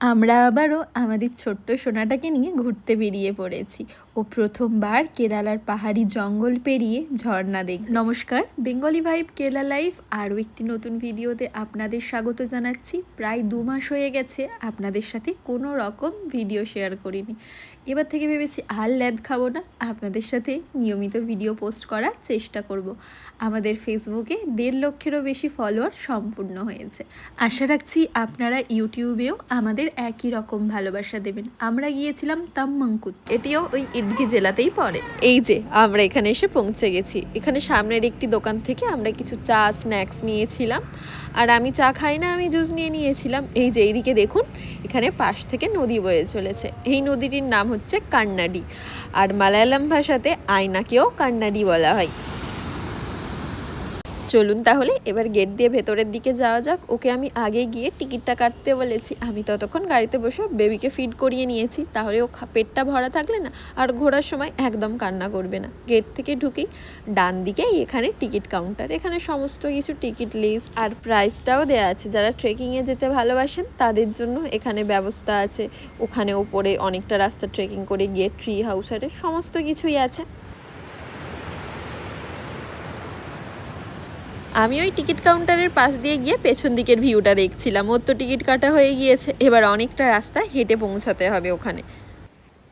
আমরা আবারও আমাদের ছোট্ট সোনাটাকে নিয়ে ঘুরতে বেরিয়ে পড়েছি। ও প্রথমবার কেরালার পাহাড়ি জঙ্গল পেরিয়ে ঝর্ণা দেখ নমস্কার, বেঙ্গলি ভাইব কেরালা লাইফ আরও একটি নতুন ভিডিওতে আপনাদের স্বাগত জানাচ্ছি। প্রায় দু মাস হয়ে গেছে আপনাদের সাথে কোনো রকম ভিডিও শেয়ার করিনি। এবার থেকে ভেবেছি আর ল্যাদ খাব না, আপনাদের সাথে নিয়মিত ভিডিও পোস্ট করার চেষ্টা করব। আমাদের ফেসবুকে দেড় লক্ষেরও বেশি ফলোয়ার সম্পূর্ণ হয়েছে। আশা রাখছি আপনারা ইউটিউবেও আমাদের একই রকম ভালোবাসা দেবেন। আমরা গিয়েছিলাম তাম্মাঙ্কুত এটিও ওই ইডকি জেলাতেই পড়ে। এই যে, আমরা এখানে এসে পৌঁছে গেছি। এখানে সামনের একটি দোকান থেকে আমরা কিছু চা, স্ন্যাক্স নিয়েছিলাম। আর আমি চা খাই না, আমি জুস নিয়ে নিয়েছিলাম। এই যে, এইদিকে দেখুন, এখানে পাশ থেকে নদী বয়ে চলেছে। এই নদীটির নাম হচ্ছে কান্নাডি। আর মালায়ালাম ভাষাতে আয়নাকেও কান্নাডি বলা হয়। চলুন তাহলে এবার গেট দিয়ে ভেতরের দিকে যাওয়া যাক। ওকে আমি আগে গিয়ে টিকিটটা কাটতে বলেছি। আমি ততক্ষণ গাড়িতে বসে বেবিকে ফিড করিয়ে নিয়েছি। তাহলে ও পেটটা ভরা থাকলে না আর ঘোরার সময় একদম কান্না করবে না। গেট থেকে ঢুকেই ডান দিকেই এখানে টিকিট কাউন্টার। এখানে সমস্ত কিছু টিকিট লিস্ট আর প্রাইসটাও দেওয়া আছে। যারা ট্রেকিংয়ে যেতে ভালোবাসেন, তাদের জন্য এখানে ব্যবস্থা আছে। ওখানে ওপরে অনেকটা রাস্তা ট্রেকিং করে গিয়ে ট্রি হাউস আরে সমস্ত কিছুই আছে। আমি ওই টিকিট কাউন্টারের পাশ দিয়ে গিয়ে পেছন দিকের ভিউটা দেখছিলাম। ওর তো টিকিট কাটা হয়ে গিয়েছে। এবার অনেকটা রাস্তা হেঁটে পৌঁছাতে হবে ওখানে।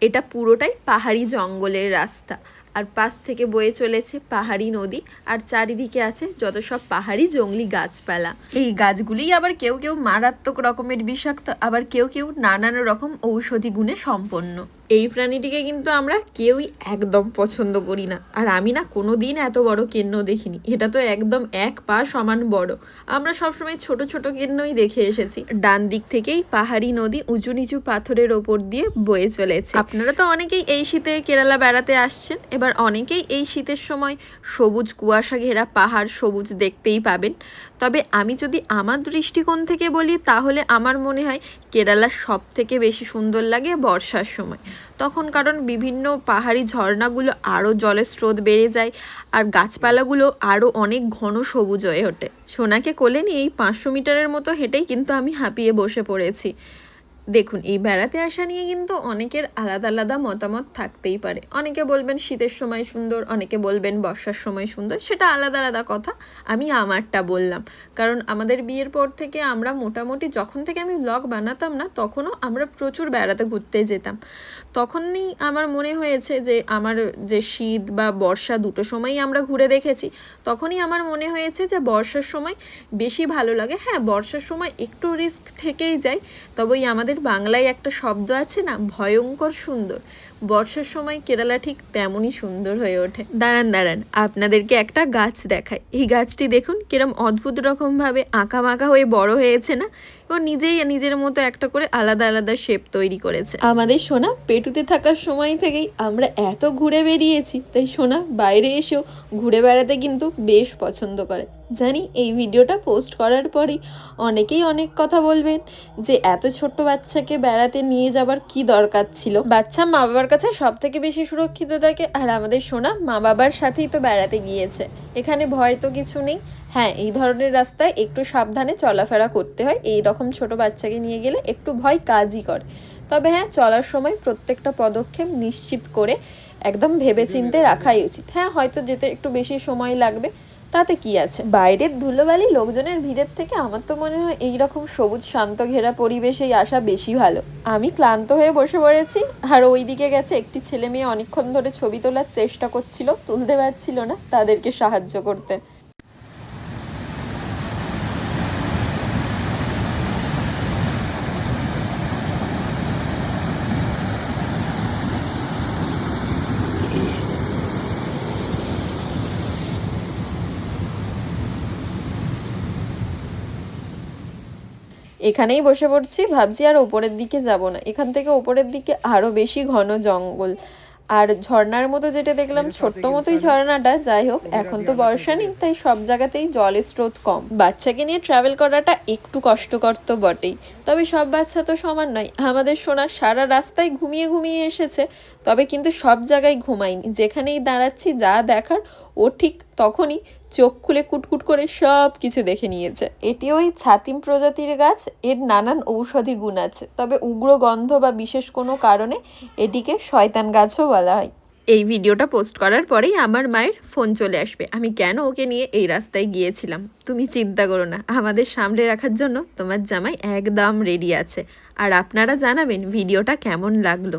এটা পুরোটাই পাহাড়ি জঙ্গলের রাস্তা। আর পাশ থেকে বয়ে চলেছে পাহাড়ি নদী। আর চারিদিকে আছে যত সব পাহাড়ি জঙ্গলি গাছপালা। এই গাছগুলি আবার কেউ কেউ মারাত্মক রকমের বিষাক্ত, আবার কেউ কেউ নানান রকম ঔষধি গুণে সম্পন্ন। এই প্রাণীটিকে কিন্তু আমরা কেউই একদম পছন্দ করি না। আর আমি না কোনো দিন এত বড় কেন্ন দেখিনি। এটা তো একদম এক পা সমান বড়। আমরা সবসময় ছোট ছোট কেন্নই দেখে এসেছি। ডান দিক থেকেই পাহাড়ি নদী উঁচু নিচু পাথরের ওপর দিয়ে বয়ে চলেছে। আপনারা তো অনেকেই এই শীতে কেরালা বেড়াতে আসছেন। এবার অনেকেই এই শীতের সময় সবুজ কুয়াশা ঘেরা পাহাড় সবুজ দেখতেই পাবেন। তবে আমি যদি আমার দৃষ্টিকোণ থেকে বলি, তাহলে আমার মনে হয় কেরালা সব থেকে বেশি সুন্দর লাগে বর্ষার সময়। তখন কারণ বিভিন্ন পাহাড়ি ঝর্ণাগুলো আরও জলের স্রোত বেড়ে যায় আর গাছপালাগুলো আরও অনেক ঘন সবুজ হয়ে ওঠে। সোনাকে কোলে নিয়ে এই পাঁচশো মিটারের মতো হেঁটেই কিন্তু আমি হাঁপিয়ে বসে পড়েছি। দেখুন, এই বেড়াতে আসা নিয়ে কিন্তু অনেকের আলাদা আলাদা মতামত থাকতেই পারে। অনেকে বলবেন শীতের সময় সুন্দর, অনেকে বলবেন বর্ষার সময় সুন্দর, সেটা আলাদা আলাদা কথা, আমি আমারটা বললাম। কারণ আমাদের বিয়ের পর থেকে আমরা মোটামুটি যখন থেকে আমি ব্লগ বানাতাম না, তখনও আমরা প্রচুর বেড়াতে ঘুরতে যেতাম। তখনই আমার মনে হয়েছে যে, আমার যে শীত বা বর্ষা দুটো সময়ই আমরা ঘুরে দেখেছি, তখনই আমার মনে হয়েছে যে, বর্ষার সময় বেশি ভালো লাগে। হ্যাঁ বর্ষার সময় একটু রিস্ক থেকেই যায় তবে আমাদের আমাদের বাংলায় একটা শব্দ আছে না? ভয়ঙ্কর সুন্দর। বর্ষার সময় কেরালা ঠিক তেমনই সুন্দর হয়ে ওঠে। দাঁড়ান দাঁড়ান, আপনাদেরকে একটা গাছ দেখায় এই গাছটি দেখুন, কিরম অদ্ভুত রকমভাবে আঁকা মাঁকা হয়ে বড় হয়েছে না? ও নিজেই নিজের মতো একটা করে আলাদা আলাদা শেপ তৈরি করেছে। আমাদের সোনা পেটুতে থাকার সময় থেকেই আমরা এত ঘুরে বেরিয়েছি তাই সোনা বাইরে এসেও ঘুরে বেড়াতে কিন্তু বেশ পছন্দ করে। জানি এই ভিডিওটা পোস্ট করার পরেই অনেকেই অনেক কথা বলবেন যে এত ছোট্ট বাচ্চাকে বেড়াতে নিয়ে যাবার কি দরকার ছিল? বাচ্চা মা বাবার কাছে সব থেকে বেশি সুরক্ষিত থাকে আর আমাদের সোনা মা বাবার সাথেই তো বেড়াতে গিয়েছে। এখানে ভয় তো কিছু নেই। হ্যাঁ এই ধরনের রাস্তায় একটু সাবধানে চলাফেরা করতে হয়। এই রকম ছোট বাচ্চাকে নিয়ে গেলে একটু ভয় কাজই করে। তবে হ্যাঁ চলার সময় প্রত্যেকটা পদক্ষেপ নিশ্চিত করে একদম ভেবে চিনতে রাখাই উচিত। হ্যাঁ হয়তো যেতে একটু বেশি সময় লাগবে। তাতে কি আছে? বাইরের ধুলোবালি লোকজনের ভিড়ের থেকে আমার তো মনে হয় এইরকম সবুজ, শান্ত, ঘেরা পরিবেশেই আসা বেশি ভালো। আমি ক্লান্ত হয়ে বসে পড়েছি, আর ওই দিকে গেছে একটি ছেলে মেয়ে অনেকক্ষণ ধরে ছবি তোলার চেষ্টা করছিল, তুলতে পারছিল না তাদেরকে সাহায্য করতে। এখানেই বসে পড়ছি ভাবছি আর ওপরের দিকে যাব না। এখান থেকে ওপরের দিকে আরও বেশি ঘন জঙ্গল। আর ঝর্নার মতো যেটা দেখলাম ছোট্ট মতোই ঝর্ণাটা। যাই হোক এখন তো বর্ষা নেই তাই সব জায়গাতেই জলের স্রোত কম। বাচ্চাকে নিয়ে ট্রাভেল করাটা একটু কষ্টকর তো বটেই। তবে সব বাচ্চা তো সমান নয়। আমাদের সোনা সারা রাস্তায় ঘুমিয়ে ঘুমিয়ে এসেছে তবে কিন্তু সব জায়গায় ঘুমায়নি। যেখানেই দাঁড়াচ্ছি যা দেখার ও ঠিক তখনই চোখ খুলে কুটকুট করে সব কিছু দেখে নিয়েছে। এটি ওই ছাতিম প্রজাতির গাছ এর নানান ঔষধি গুণ আছে তবে উগ্র গন্ধ বা বিশেষ কোনো কারণে এটিকে শয়তান গাছও বলা হয়। এই ভিডিওটা পোস্ট করার পরেই আমার মায়ের ফোন চলে আসবে। আমি কেন ওকে নিয়ে এই রাস্তায় গিয়েছিলাম? তুমি চিন্তা করো না আমাদের সামলে রাখার জন্য তোমার জামাই একদম রেডি আছে। আর আপনারা জানাবেন ভিডিওটা কেমন লাগল।